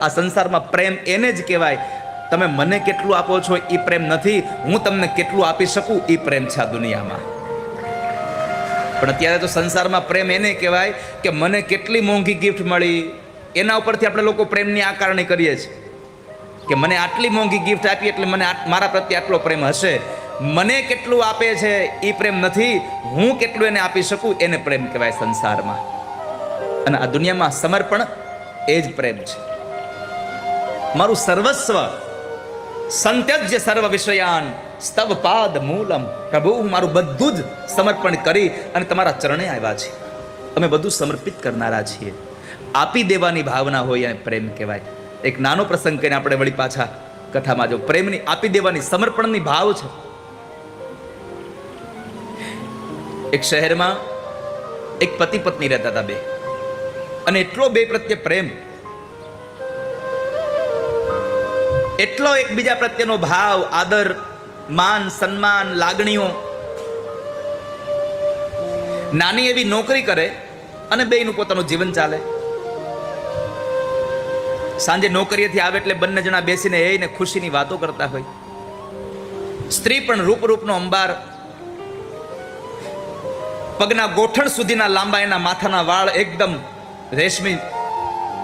આ સંસારમાં પ્રેમ એને જ કહેવાય. તમે મને કેટલું આપો છો એ પ્રેમ નથી. હું તમને કેટલું આપી શકું એ પ્રેમ છે આ દુનિયામાં. પણ અત્યારે તો સંસારમાં પ્રેમ એને કહેવાય કે મને કેટલી મોંઘી ગિફ્ટ મળી. એના ઉપરથી આપણે લોકો પ્રેમની આકારણી કરીએ છીએ. કે મને આટલી મોંઘી ગિફ્ટ આપી એટલે મને મારા પ્રત્યે આટલો પ્રેમ હશે. મને કેટલું આપે છે એ પ્રેમ નથી. હું કેટલું એને આપી શકું એને પ્રેમ કહેવાય સંસારમાં. અને આ દુનિયામાં સમર્પણ એ જ પ્રેમ છે. મારું સર્વસ્વ સંત્યજ્ય સર્વ વિષયાન સ્તવ પાદ મૂલમ. પ્રભુ, હું મારું બધું જ સમર્પણ કરી અને તમારા ચરણે આવ્યા છે અમે બધું સમર્પિત કરનારા છીએ. આપી દેવાની ભાવના હોય અને પ્રેમ કહેવાય. એક નાનો પ્રસંગ કરીને આપણે વળી પાછા કથામાં જો પ્રેમની, આપી દેવાની સમર્પણની ભાવ છે. એક શહેરમાં એક પતિ પત્ની રહેતા હતા બે. અને એટલો બે પ્રત્યે પ્રેમ એટલો એકબીજા પ્રત્યેનો ભાવ, આદર, માન, સન્માન, લાગણીઓ. નાની એવી નોકરી કરે અને બેયનું પોતાનું જીવન ચાલે. સાંજે નોકરીએથી આવે એટલે બંને જણા બેસીને એને ખુશીની વાતો કરતા હોય. સ્ત્રી પણ રૂપ રૂપનો અંબાર. પગના ગોઠણ સુધીના લાંબા એના માથાના વાળ એકદમ રેશમી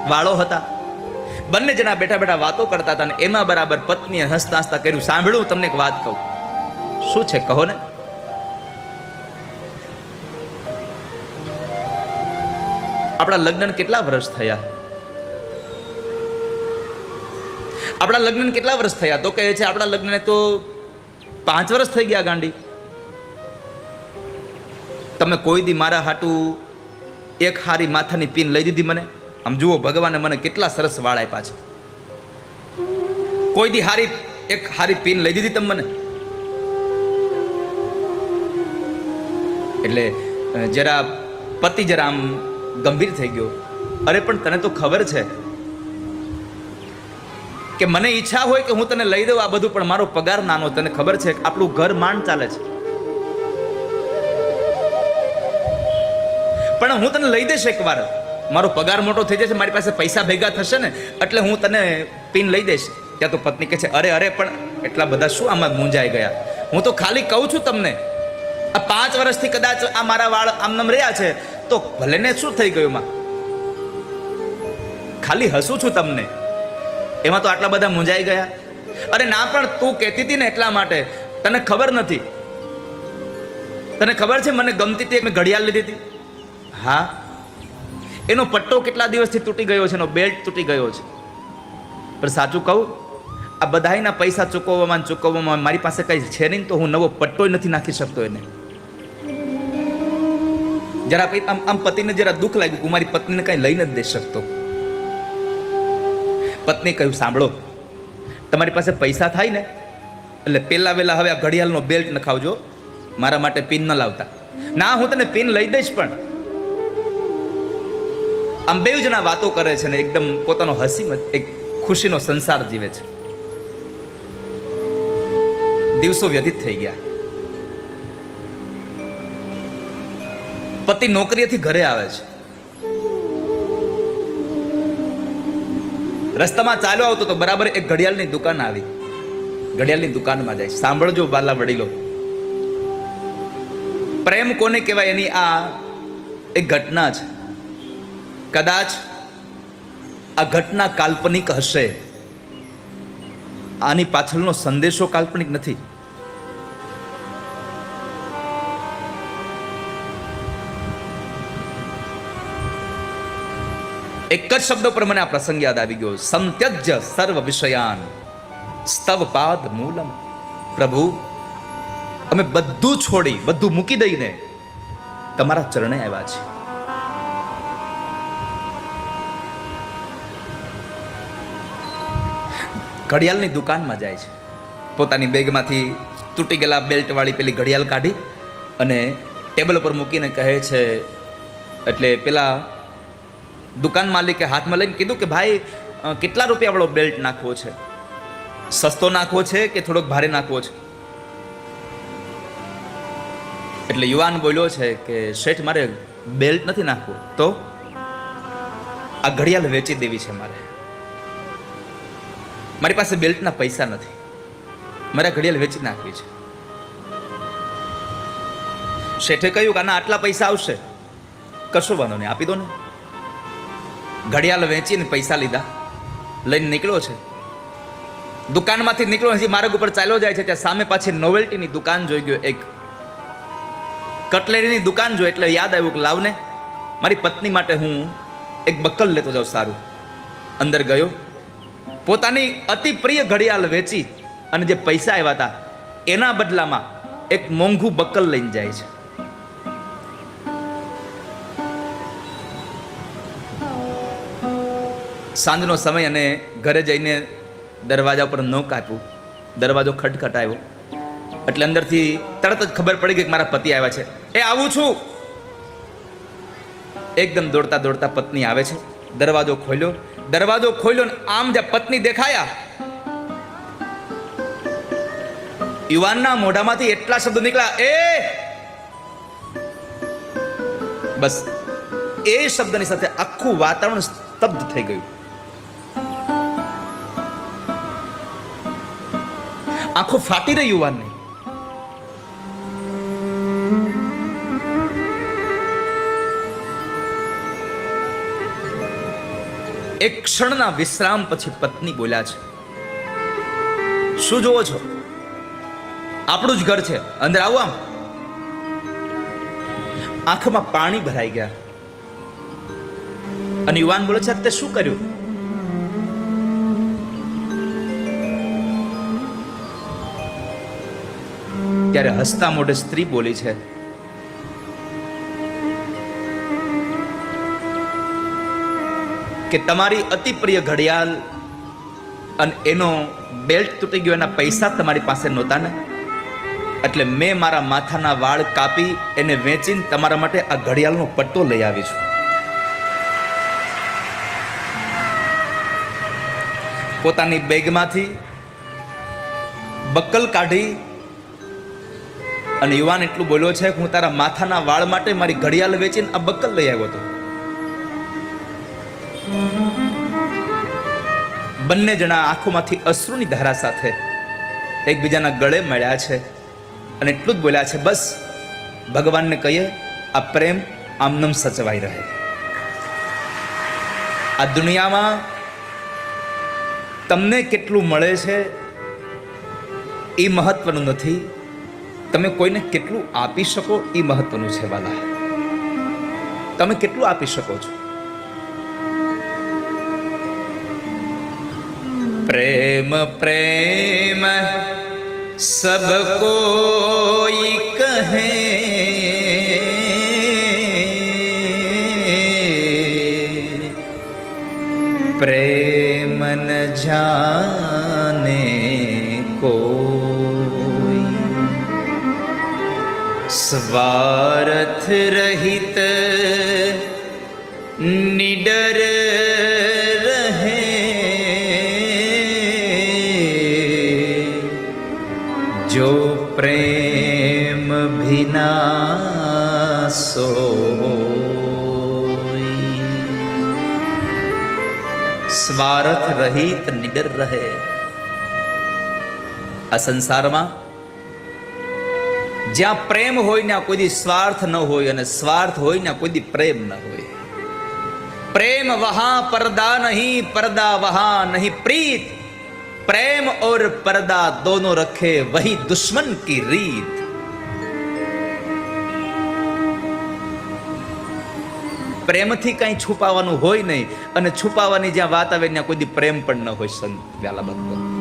વાળો હતા. બંને જણા બેઠા બેઠા વાતો કરતા હતા અને એમાં બરાબર પત્નીએ હસતા હસતા કર્યું સાંભળું તમને એક વાત કહું. શું છે? કહો ને. આપણા લગ્ન કેટલા વર્ષ થયા? આપણા લગ્ન કેટલા વર્ષ થયા? તો કહે છે, આપણા લગ્નને તો પાંચ વર્ષ થઈ ગયા, ગાંડી. તમે કોઈ દી મારા હાટું એક હારી માથાની પીન લઈ દીધી મને? આમ જુઓ, ભગવાને મને કેટલા સરસ વાળ આપ્યા છે. કોઈ દી હારી, એક હારી પીન લઈ દીધી તમે મને? એટલે જરા પતિ જરા આમ ગંભીર થઈ ગયો. અરે, પણ તને તો ખબર છે કે મને ઈચ્છા હોય કે હું તને લઈ દઉં આ બધું, પણ મારો પગાર નાનો. તને ખબર છે આપણું ઘર માંડ ચાલે છે. પણ હું તને લઈ દઈશ એકવાર. મારો પગાર મોટો થઈ જશે, મારી પાસે પૈસા ભેગા થશે ને, એટલે હું તને પિન લઈ દઈશ. ત્યાં તો પત્ની કહે છે, અરે અરે, પણ એટલા બધા શું આમાં મૂંઝાઈ ગયા? હું તો ખાલી કહું છું તમને, આ પાંચ વર્ષથી કદાચ આ મારા વાળ આમનામ રહ્યા છે, તો ભલે ને શું થઈ ગયું માં ખાલી હસું છું તમને. એમાં તો આટલા બધા મૂંઝાઈ ગયા? અરે ના, પણ તું કહેતી હતી ને એટલા માટે. તને ખબર નથી. તને ખબર છે, મને ગમતી હતી મેં ઘડિયાળ લીધી હતી? હા? એનો પટ્ટો કેટલા દિવસથી તૂટી ગયો છે, એનો બેલ્ટ તૂટી ગયો છે. પણ સાચું કહું, આ બધાયના પૈસા ચૂકવવામાં ચૂકવવામાં મારી પાસે કંઈ છે નહીં તો હું નવો પટ્ટો નથી નાખી શકતો એને. જરા આમ આમ પતિને જરા દુઃખ લાગ્યું હું મારી પત્નીને કંઈ લઈ નથી દઈ શકતો. પત્ની કહ્યું, સાંભળો, તમારી પાસે પૈસા થાય ને, એટલે પેલા વેલા હવે આ ઘડિયાળનો બેલ્ટ નખાવજો. મારા માટે પિન ન લાવતા. ના, હું તને પિન લઈ દઈશ પણ. આમ બે જણા વાતો કરે છે ને એકદમ પોતાનો હસી એક ખુશીનો સંસાર જીવે છે. દિવસો વ્યતીત થઈ ગયા. પતિ નોકરીએથી ઘરે આવે છે. રસ્તામાં ચાલ્યો આવતો તો બરાબર એક ઘડિયાળની દુકાન આવી. ઘડિયાળની દુકાનમાં જાય. સાંભળજો બાલા વડીલો. પ્રેમ કોને કહેવાય? એની આ એક ઘટના છે. કદાચ આ ઘટના કાલ્પનિક હશે. આની પાછળનો સંદેશો કાલ્પનિક નથી. એક જ શબ્દ પર મને આ પ્રસંગ યાદ આવી ગયો. સંત્યજ્ય સર્વ વિષયાન. સ્તવપાદ મૂલમ. પ્રભુ, અમે બધું છોડી, બધું મૂકી દઈને તમારા ચરણે આવ્યા છે ઘડિયાળની દુકાનમાં જાય છે. પોતાની બેગમાંથી તૂટી ગયેલા બેલ્ટવાળી પેલી ઘડિયાળ કાઢી અને ટેબલ ઉપર મૂકીને કહે છે, એટલે પેલા દુકાન માલિકે હાથમાં લઈને કીધું કે, ભાઈ કેટલા રૂપિયા વાળો બેલ્ટ નાખવો છે? સસ્તો નાખવો છે કે થોડોક ભારે નાખવો છે? એટલે યુવાન બોલ્યો છે કે, શેઠ, મારે બેલ્ટ નથી નાખવો. તો આ ઘડિયાળ વેચી દેવી છે મારે. મારી પાસે બેલ્ટના પૈસા નથી. મારે ઘડિયાળ વેચી નાખવી છે. શેઠે કહ્યું કે આના આટલા પૈસા આવશે. કશો વાંધો નહીં આપી દો ને. ઘડિયાળ વેચીને પૈસા લીધા. લઈને નીકળ્યો છે. દુકાનમાંથી નીકળ્યો હજી માર્ગ ઉપર ચાલ્યો જાય છે. ત્યાં સામે પાછી નોવેલ્ટીની દુકાન જોઈ ગયો એક. કટલેરીની દુકાન જોઈ એટલે યાદ આવ્યું કે લાવને, મારી પત્ની માટે હું એક બક્કલ લેતો જાઉં સારું. અંદર ગયો. પોતાની અતિ પ્રિય ઘડિયાળ વેચી અને જે પૈસા આવ્યા હતા એના બદલામાં એક મોંઘું બક્કલ લઈને જાય છે. સાંજનો સમય અને ઘરે જઈને દરવાજા પર ન કાપ્યું દરવાજો ખટખટાયો. એટલે અંદરથી તરત જ ખબર પડી ગઈ કે મારા પતિ આવ્યા છે. એ આવું છું. એકદમ દોડતા દોડતા પત્ની આવે છે. દરવાજો ખોલ્યો. દરવાજો ખોલ્યો ને આમ જે પત્ની દેખાયા, યુવાનના મોઢામાંથી એટલા શબ્દો નીકળ્યા, એ! બસ એ શબ્દની સાથે આખું વાતાવરણ સ્તબ્ધ થઈ ગયું. આંખો ફાટી રહી યુવાનની. એક ક્ષણના વિશ્રામ પછી પત્ની બોલ્યા છે, શું જોવો છો? આપણું જ ઘર છે. અંદર આવો આમ. આંખમાં પાણી ભરાઈ ગયા. અને યુવાન બોલે છે તે શું કર્યું? ત્યારે હસતા મોઢે સ્ત્રી બોલી છે કે તમારી અતિ પ્રિય ઘડિયાળ અને એનો બેલ્ટ તૂટી ગયો, એના પૈસા તમારી પાસે નહોતા ને? એટલે મેં મારા માથાના વાળ કાપી, એને વેચીને તમારા માટે આ ઘડિયાળનો પટ્ટો લઈ આવી છું. પોતાની બેગમાંથી બક્કલ કાઢી અને યુવાન એટલું બોલ્યો છે કે હું તારા માથાના વાળ માટે મારી ઘડિયાળ વેચીને આ બક્કલ લઈ આવ્યો હતો. બંને જણા આંખોમાંથી અશ્રુની ધારા સાથે એકબીજાના ગળે મળ્યા છે અને એટલું જ બોલ્યા છે, બસ, ભગવાનને કહીએ, આ પ્રેમ આમનમ સચવાઈ રહે. આ દુનિયામાં તમને કેટલું મળે છે એ મહત્વનું નથી. તમે કોઈને કેટલું આપી શકો એ મહત્વનું છે, વાલા. તમે કેટલું આપી શકો છો? પ્રેમ પ્રેમ સબ કોઈ કહે પ્રેમ ન જાને કોઈ સ્વાર્થ રહિત નિડર ભિના સોય સ્વાર્થ રહિત નિડર રહે આ સંસારમાં જ્યાં પ્રેમ હોય ને કોઈ દી સ્વાર્થ ન હોય અને સ્વાર્થ હોય ને કોઈ દી પ્રેમ ન હોય પ્રેમ વહા પરદા નહીં પરદા વહા નહીં પ્રીત प्रेम और पर्दा दोनों रखे वही दुश्मन की રીત પ્રેમથી કંઈ છુપાવવાનું હોય નહીં. અને છુપાવવાની જ્યાં વાત આવે, ત્યાં કોઈ પ્રેમ પણ ન હોય સંત વ્યાલા ભક્તો